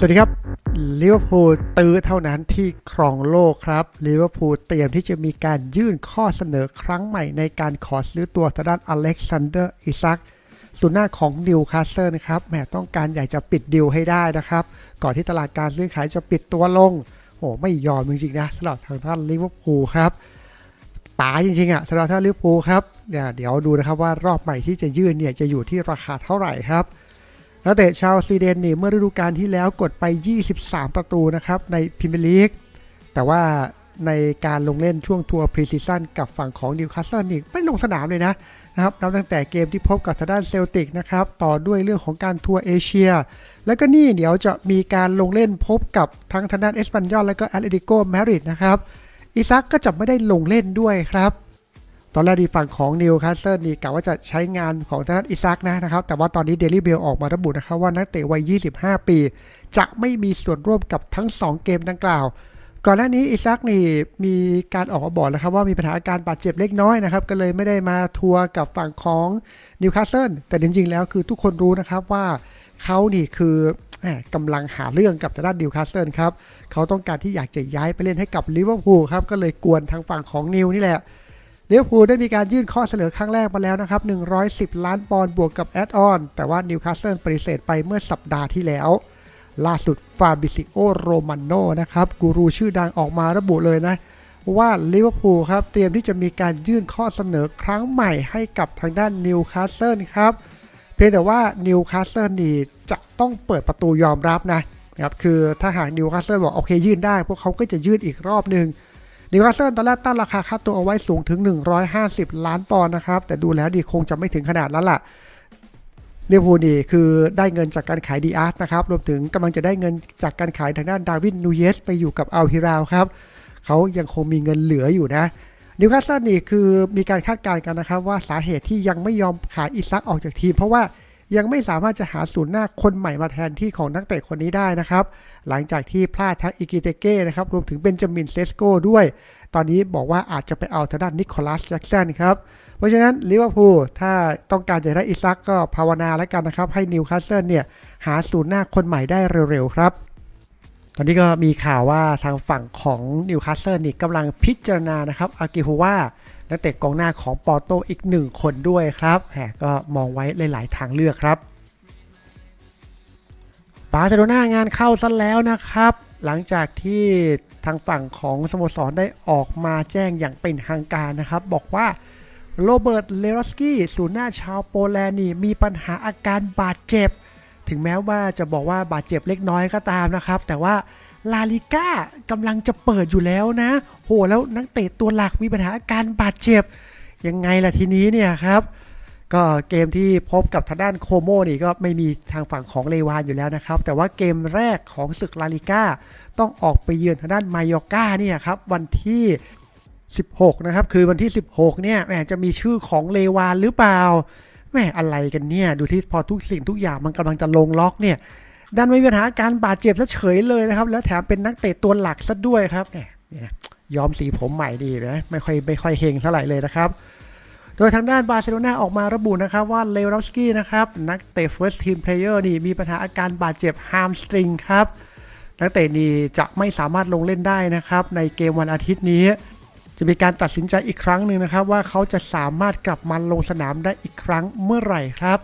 สวัสดีครับลิเวอร์พูลตื้อเท่านั้นที่ครองโลกครับลิเวอร์พูลเตรียมที่จะมีการยื่นข้อเสนอครั้งใหม่ในการขอซื้อตัวทางด้านอเล็กซานเดอร์อิซักศูนหน้าของนิวคาสเซิลนะครับแหมต้องการอยากจะปิดดิวให้ได้นะครับ ก่อนที่ตลาดการซื้อขายจะปิดตัวลงโอ้ไม่ยอมจริงๆนะสำหรับทางด้านลิเวอร์พูลครับป๋าจริงๆอะสำหรับท่างลิเวอร์พูลครับเนี่ยเดี๋ยวดูนะครับว่ารอบใหม่ที่จะยื่นเนี่ยจะอยู่ที่ราคาเท่าไหร่ครับ นักเตะชาวสวีเดนนี่เมื่อฤดูกาลที่แล้วกดไป 23 ประตูนะครับในพรีเมียร์ลีก แต่ว่าในการลงเล่นช่วงทัวร์พรีซีซั่นกับฝั่งของนิวคาสเซิลนี่ไม่ลงสนามเลยนะนะครับนับตั้งแต่เกมที่พบกับทางด้านเซลติกนะครับ ต่อด้วยเรื่องของการทัวร์เอเชีย แล้วก็นี่เดี๋ยวจะมีการลงเล่นพบกับทั้งทางด้านเอสปันยอลและก็แอตเลติโกมาริดนะครับอิซักก็จะไม่ได้ลงเล่นด้วยครับ อนแรกดีฝั่งของนิวคาสเซิลนี่กะว่าจะใช้งานของทางด้านอิซักนะนะครับ แต่ว่าตอนนี้เดลี่เบลออกมาระบุนะครับว่านักเตะวัย 25 ปี จะไม่มีส่วนร่วมกับทั้ง 2 เกมดังกล่าว ก่อนหน้านี้อิซักนี่มีการออกมาบอกแล้วครับว่ามีปัญหาอาการบาดเจ็บเล็กน้อยนะครับ ก็เลยไม่ได้มาทัวร์กับฝั่งของนิวคาสเซิลแต่จริงๆแล้วคือทุกคนรู้นะครับว่าเขานี่คือกำลังหาเรื่องกับทางด้านนิวคาสเซิลครับเขาต้องการที่อยากจะย้ายไปเล่นให้กับลิเวอร์พูลครับก็เลยกวนทางฝั่งของนิวนี่แหละ ลิเวอร์พูลได้มีการยื่นข้อเสนอครั้งแรกมาแล้วนะครับ 110 ล้านปอนด์บวกกับแอดออน แต่ว่านิวคาสเซิลปฏิเสธไปเมื่อสัปดาห์ที่แล้ว ล่าสุดฟาบิซิโอโรมานโนนะครับ กูรูชื่อดังออกมาระบุเลยนะ ว่าลิเวอร์พูลครับ เตรียมที่จะมีการยื่นข้อเสนอครั้งใหม่ให้กับทางด้านนิวคาสเซิลครับ เพียงแต่ว่านิวคาสเซิลนี่จะต้องเปิดประตูยอมรับนะครับ คือถ้าหากนิวคาสเซิลบอกโอเคยื่นได้ พวกเขาก็จะยื่นอีกรอบหนึ่ง นิวคาสเซิลตอนแรกตั้งราคาค่าตัวเอาไว้สูงถึง 150 ล้านปอนด์นะครับ แต่ดูแล้วดีคงจะไม่ถึงขนาดนั้นล่ะลิเวอร์พูนี่คือได้เงินจากการขายดีอาร์ตนะครับ รวมถึงกำลังจะได้เงินจากการขายทางด้านดาวินนูเยสไปอยู่กับอัลฮิราวครับ เขายังคงมีเงินเหลืออยู่นะนิวคาสเซิลนี่คือมีการคาดการณ์กันนะครับว่าสาเหตุที่ยังไม่ยอมขายอิซักออกจากทีม เพราะว่า ยังไม่สามารถจะหาศูนย์หน้าคนใหม่มาแทนที่ของนักเตะคนนี้ได้นะครับ หลังจากที่พลาดทั้งอิกิเตเก้นะครับรวมถึงเบนจามินเซสโก้ด้วย ตอนนี้บอกว่าอาจจะไปเอาทางด้านนิโคลัสแจ็กสันครับ เพราะฉะนั้นลิเวอร์พูลถ้าต้องการจะได้อิซักก็ภาวนาแล้วกันนะครับให้นิวคาสเซิลเนี่ยหาศูนย์หน้าคนใหม่ได้เร็วๆครับตอนนี้ก็มีข่าวว่าทางฝั่งของนิวคาสเซิลนี่กำลังพิจารณานะครับอากิโฮวา นักเตะกองหน้าของปอร์โตอีกหนึ่งคนด้วยครับแหมก็มองไว้หลาย ๆ ทางเลือกครับบาร์เซโลนางานเข้าซะแล้วนะครับ หลังจากที่ทางฝั่งของสโมสรได้ออกมาแจ้งอย่างเป็นทางการนะครับ บอกว่าโรเบิร์ต เลรอสกี้ศูนย์หน้าชาวโปแลนด์นี่มีปัญหาอาการบาดเจ็บ ถึงแม้ว่าจะบอกว่าบาดเจ็บเล็กน้อยก็ตามนะครับ แต่ว่า ลาลิก้ากำลังจะเปิดอยู่แล้วนะ โหแล้วนักเตะตัวหลักมีปัญหาอาการบาดเจ็บ ยังไงล่ะทีนี้เนี่ยครับ ก็เกมที่พบกับทางด้านโคโมนี่ก็ไม่มีทางฝั่งของเลวานอยู่แล้วนะครับ แต่ว่าเกมแรกของศึกลาลิก้าต้องออกไปเยือนทางด้านมายอร์กาเนี่ยครับวันที่ 16 นะครับ คือวันที่ 16 เนี่ยแหมจะมีชื่อของเลวานหรือเปล่าแหมอะไรกันเนี่ย ดูที่พอทุกสิ่งทุกอย่างมันกำลังจะลงล็อกเนี่ย ดันไม่มีปัญหาการบาดเจ็บซะเฉยเลยนะครับ แล้วแถมเป็นนักเตะตัวหลักซะด้วยครับเนี่ยยอมสีผมใหม่ดีนะไม่ค่อยไม่ค่อยเฮงเท่าไหร่เลยนะครับโดยทางด้านบาร์เซโลนาออกมาระบุนะครับว่าเลวรอฟสกี้นะครับนักเตะ first team player นี่มีปัญหาอาการบาดเจ็บฮามสตริงครับ นักเตะนี้จะไม่สามารถลงเล่นได้นะครับ ในเกมวันอาทิตย์นี้ จะมีการตัดสินใจอีกครั้งหนึ่งนะครับ ว่าเขาจะสามารถกลับมาลงสนามได้อีกครั้งเมื่อไหร่ครับ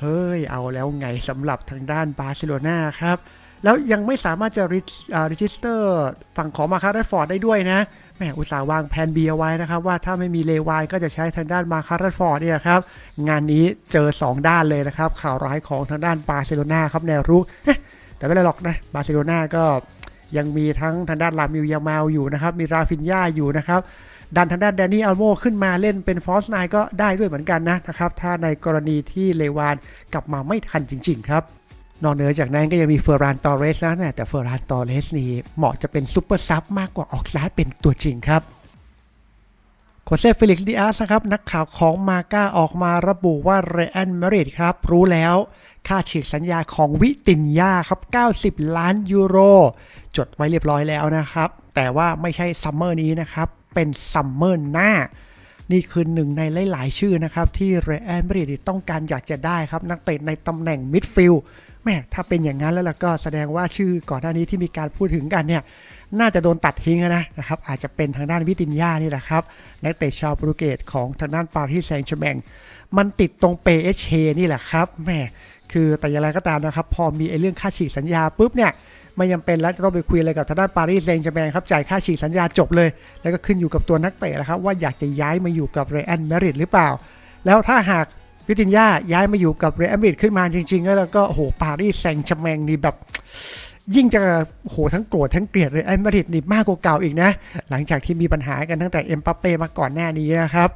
เฮ้ย เอาแล้วไงสำหรับทางด้านบาร์เซโลนาครับ แล้วยังไม่สามารถจะรีจิสเตอร์ฝั่งของมาคาร์ดฟอร์ดได้ด้วยนะแหมอุตสาห์วางแผน B เอาไว้นะครับ ว่าถ้าไม่มีเลวายก็จะใช้ทางด้านมาคาร์ดฟอร์ดเนี่ยครับ งานนี้เจอ 2 ด้านเลยนะครับ ข่าวร้ายของทางด้านบาร์เซโลนาครับแนวรุกแต่ไม่เป็นไรหรอกนะบาร์เซโลนาก็ยังมีทั้งทางด้านลามิลยามาลอยู่นะครับ มีราฟินยาอยู่นะครับ ดันทางด้านแดนนี่อัลโมขึ้นมาเล่นเป็นฟอสไนก็ได้ด้วยเหมือนกันนะนะครับ ถ้าในกรณีที่เลวานกลับมาไม่ทันจริง ๆ ครับนอกเหนือจากนั้นก็ยังมีเฟอร์รานตอเรสนะแต่เฟอร์รานตอเรสนี่เหมาะจะเป็นซูเปอร์ซับมากกว่าออกซ้ายเป็นตัวจริงครับโคเซฟิลิกซ์ดิอาสนะครับนักข่าวของมาก้าออกมาระบุว่าเรอันมาริดครับ รู้แล้วค่าฉีกสัญญาของวิตินยาครับ 90 ล้านยูโร จดไว้เรียบร้อยแล้วนะครับ แต่ว่าไม่ใช่ซัมเมอร์นี้นะครับ เป็นซัมเมอร์หน้า นี่คือหนึ่งในหลาย ๆ ชื่อนะครับที่เรอันมาดริดต้องการอยากจะได้ครับนักเตะในตำแหน่งมิดฟิลด์แม่ถ้าเป็นอย่างนั้นแล้วล่ะก็แสดงว่าชื่อก่อนหน้านี้ที่มีการพูดถึงกันเนี่ยน่าจะโดนตัดทิ้งนะนะครับอาจจะเป็นทางด้านวิตินยานี่แหละครับนักเตะชาวโปรตุเกสของทางด้านปารีสแซงต์แชร์แมงมันติดตรงเปเอชเชนี่แหละครับแม่คือแต่อย่างไรก็ตามนะครับ พอมีไอ้เรื่องค่าฉีกสัญญาปุ๊บเนี่ย ไม่ยังเป็นแล้วจะต้องไปคุยอะไรกับทางด้านปารีสแซงต์แชร์แมงครับจ่ายค่าฉีกสัญญาจบเลย แล้วก็ขึ้นอยู่กับตัวนักเตะแล้วครับว่าอยากจะย้ายมาอยู่กับเรอัลมาดริดหรือเปล่า แล้วถ้าหากวิตินยาย้ายมาอยู่กับเรอัลมาดริดขึ้นมาจริง ๆ แล้วก็โอ้โหปารีสแซงต์แชร์แมงนี่แบบยิ่งจะโหทั้งโกรธทั้งเกลียดเลยไอ้มาดริดนี่มากกว่าเก่าอีกนะ หลังจากที่มีปัญหากันตั้งแต่เอ็มปัปเป้มาก่อนหน้านี้นะครับ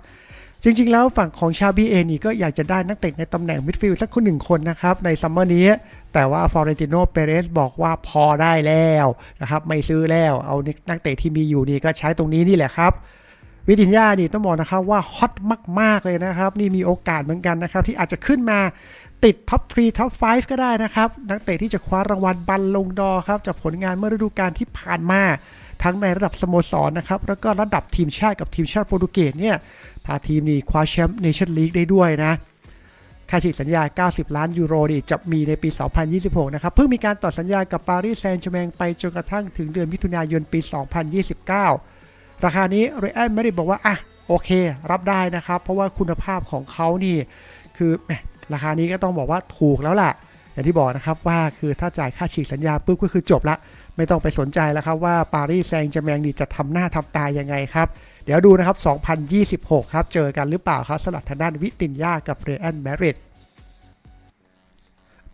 จริงๆ แล้วฝั่งของชาบีเองนี่ก็อยากจะได้นักเตะในตำแหน่งมิดฟิลด์สักคนหนึ่งคนนะครับ ในซัมเมอร์นี้ แต่ว่าฟลอเรนติโนเปเรสบอกว่าพอได้แล้วนะครับ ไม่ซื้อแล้วเอานักเตะที่มีอยู่นี่ก็ใช้ตรงนี้นี่แหละครับ วิตินยานี่ต้องบอกนะครับว่าฮอตมาก ๆ เลยนะครับ นี่มีโอกาสเหมือนกันนะครับ ที่อาจจะขึ้นมาติดท็อป 3 ท็อป 5 ก็ได้นะครับ นักเตะที่จะคว้ารางวัลบัลลงดอครับจากผลงานเมื่อฤดูกาลที่ผ่านมา ทั้งในระดับสโมสรนะครับแล้วก็ระดับทีมชาติกับทีมชาติโปรตุเกสเนี่ยพาทีมนี่คว้าแชมป์เนชั่นลีกได้ด้วยนะค่าฉีกสัญญา 90 ล้านยูโรนี่จะมีในปี 2026 นะครับ เพิ่งมีการต่อสัญญากับปารีสแซงต์แชร์แมงไปจนกระทั่งถึงเดือนมิถุนายนปี 2029 ราคานี้เรอัลมาดริดบอกว่า อะ โอเค รับได้นะครับ เพราะว่าคุณภาพของเขานี่ คือราคานี้ก็ต้องบอกว่าถูกแล้วล่ะ อย่างที่บอกนะครับว่าคือถ้าจ่ายค่าฉีกสัญญาปุ๊บก็คือจบละ ไม่ต้องไปสนใจแล้วครับว่าปารีสแซงต์แชร์แมงนี่จะทำหน้าทำตายังไงครับ เดี๋ยวดูนะครับ 2026 ครับ เจอกันหรือเปล่าครับสำหรับทางด้านวิตินยากับเรอัลมริด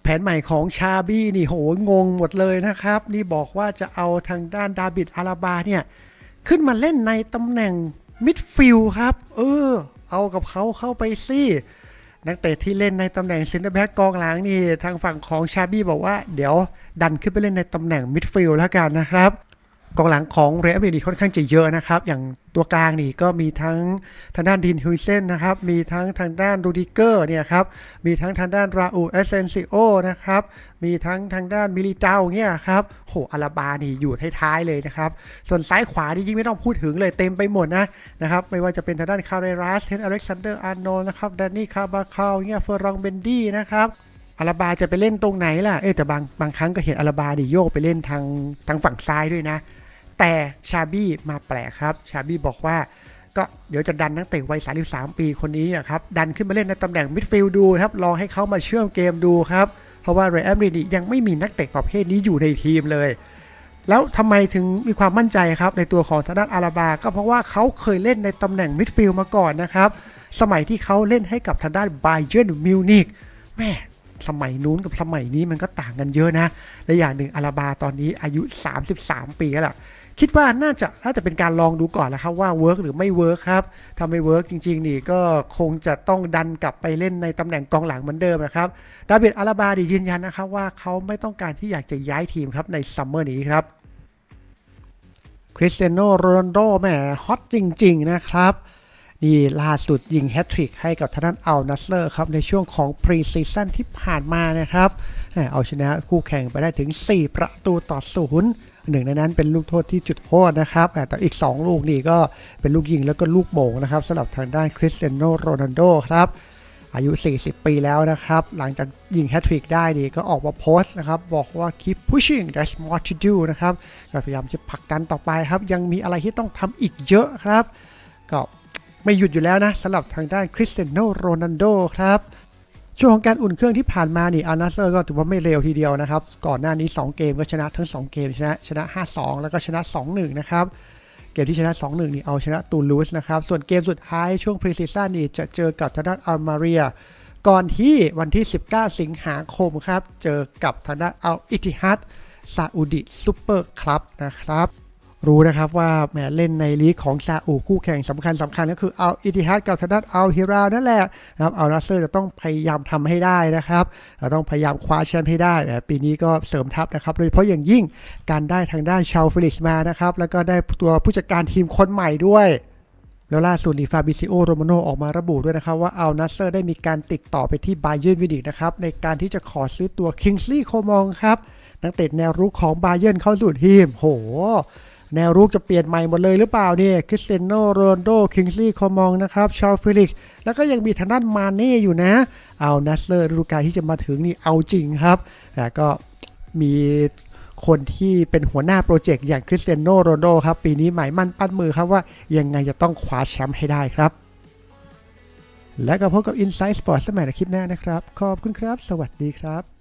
แผนใหม่ของชาบี้นี่โหงงหมดเลยนะครับ นี่บอกว่าจะเอาทางด้านดาบิดอาราบาเนี่ย ขึ้นมาเล่นในตำแหน่งมิดฟิลด์ครับ เออ เอากับเขาเข้าไปสิ นักเตะที่เล่นในตำแหน่งซินเตอร์แบ็กกองหลังนี่ทางฝั่งของชาบี้บอกว่าเดี๋ยวดันขึ้นไปเล่นในตำแหน่งมิดฟิลด์แล้วกันนะครับ กองหลังของเรอัลมาดริดนี่ค่อนข้างจะเยอะนะครับ อย่างตัวกลางนี่ก็มีทั้งทางด้านดินฮุยเซนนะครับ มีทั้งทางด้านรูดิเกอร์เนี่ยครับ มีทั้งทางด้านราอูเอเซนซิโอนะครับ มีทั้งทางด้านมิลิเตาเนี่ยครับ โหอาราบานี่อยู่ท้ายๆเลยนะครับ ส่วนซ้ายขวานี่ยิ่งไม่ต้องพูดถึงเลยเต็มไปหมดนะนะครับ ไม่ว่าจะเป็นทางด้านคาร์เรรัสเทนอเล็กซานเดอร์อาร์โนนะครับแดนนี่คาบาคาเนี่ยเฟอร์รองเบนดี้นะครับอาราบาจะไปเล่นตรงไหนล่ะ เอ้แต่บางบางครั้งก็เห็นอาราบาดิโยกไปเล่นทางทางฝั่งซ้ายด้วยนะ แต่ชาบี้มาแปลกครับ ชาบี้บอกว่าก็เดี๋ยวจะดันนักเตะวัย 33 ปีคนนี้นะครับ ดันขึ้นมาเล่นในตำแหน่งมิดฟิลด์ดูครับ ลองให้เขามาเชื่อมเกมดูครับ เพราะว่าเรอัลมาดริดยังไม่มีนักเตะประเภทนี้อยู่ในทีมเลย แล้วทำไมถึงมีความมั่นใจครับ ในตัวของทางด้านอาราบา ก็เพราะว่าเขาเคยเล่นในตำแหน่งมิดฟิลด์มาก่อนนะครับ สมัยที่เขาเล่นให้กับทางด้านไบเ e นมิวนิกแม่สมัยนู้นกับสมัยนี้มันก็ต่างกันเยอะนะ และอย่างหนึ่งอาราบาตอนนี้อายุ 33 ปีแล้วล่ะ คิดว่าน่าจะน่าจะเป็นการลองดูก่อนแล้วครับว่าเวิร์กหรือไม่เวิร์กครับถ้าไม่เวิร์กจริง ๆ นี่ก็คงจะต้องดันกลับไปเล่นในตำแหน่งกองหลังเหมือนเดิมนะครับดาวิดอาราบาดียืนยันนะครับว่าเขาไม่ต้องการที่อยากจะย้ายทีมครับในซัมเมอร์นี้ครับคริสเตียโนโรนัลโดแหมฮอตจริง ๆ นะครับนี่ล่าสุดยิงแฮตทริกให้กับทางด้านอัลนัสเลอร์ครับ ในช่วงของพรีซีซั่นที่ผ่านมานะครับ เอาชนะคู่แข่งไปได้ถึง 4 ประตูต่อศูนย์ หนึ่งในนั้นเป็นลูกโทษที่จุดโทษนะครับแต่อีก 2 ลูกนี่ก็เป็นลูกยิงแล้วก็ลูกโมงนะครับสำหรับทางด้านคริสเตียโนโรนัลโดครับอายุ 40 ปีแล้วนะครับ หลังจากยิงแฮตทริกได้นี่ก็ออกมาโพสต์นะครับ บอกว่า keep pushing there's more to do นะครับก็พยายามจะผลักดันต่อไปครับ ยังมีอะไรที่ต้องทำอีกเยอะครับ ก็ไม่หยุดอยู่แล้วนะสำหรับทางด้านคริสเตียโนโรนัลโดครับ ช่วงของการอุ่นเครื่องที่ผ่านมานี่อานาเซอร์ก็ถือว่าไม่เร็วทีเดียวนะครับ ก่อนหน้านี้ 2 เกมก็ชนะทั้ง 2 เกมชนะชนะ 5-2 แล้วก็ชนะ 2-1 นะครับ เกมที่ชนะ 2-1 นี่เอาชนะตูลูสนะครับ ส่วนเกมสุดท้ายช่วงพรีซีซั่นนี่จะเจอกับทางด้านอัลมาเรีย ก่อนที่วันที่ 19 สิงหาคมครับ เจอกับทางด้านอัลอิติฮัดซาอุดิซูเปอร์คลับนะครับ รู้นะครับว่าแหมเล่นในลีกของซาอุคู่แข่งสำคัญสำคัญก็คือเอาอิติฮัดกับทางด้านอัลฮิรานั่นแหละนะครับเอัลนัสเซอร์จะต้องพยายามทำให้ได้นะครับต้องพยายามคว้าแชมป์ให้ได้แหมปีนี้ก็เสริมทัพนะครับโดยเฉพาะอย่างยิ่งการได้ทางด้านชาวฟิลิกมานะครับแล้วก็ได้ตัวผู้จัดการทีมคนใหม่ด้วยแล้วล่าสุดนี่ฟาบิซิโอโรมาโนออกมาระบุด้วยนะครับว่าอัลนัสเซอร์ได้มีการติดต่อไปที่บาเยิร์นวินิกนะครับในการที่จะขอซื้อตัวคิงส์ลีย์โคมองครับ นักเตะแนวรุกของบาเยิร์นเข้าสู่ทีม โห แนวรุกจะเปลี่ยนใหม่หมดเลยหรือเปล่าเนี่ยคริสเตียโนโรนโดคิงซี่คอมองนะครับชาฟิลิกซ์แล้วก็ยังมีทางด้านมาเน่อยู่นะ เอานัสเลอร์ฤดูกาลที่จะมาถึงนี่เอาจริงครับแต่ก็มีคนที่เป็นหัวหน้าโปรเจกต์อย่างคริสเตียโนโรนโดครับ ปีนี้หมายมั่นปั้นมือครับว่ายังไงจะต้องคว้าแชมป์ให้ได้ครับ และก็พบกับ Inside Sports สมัยในคลิปหน้านะครับ ขอบคุณครับ สวัสดีครับ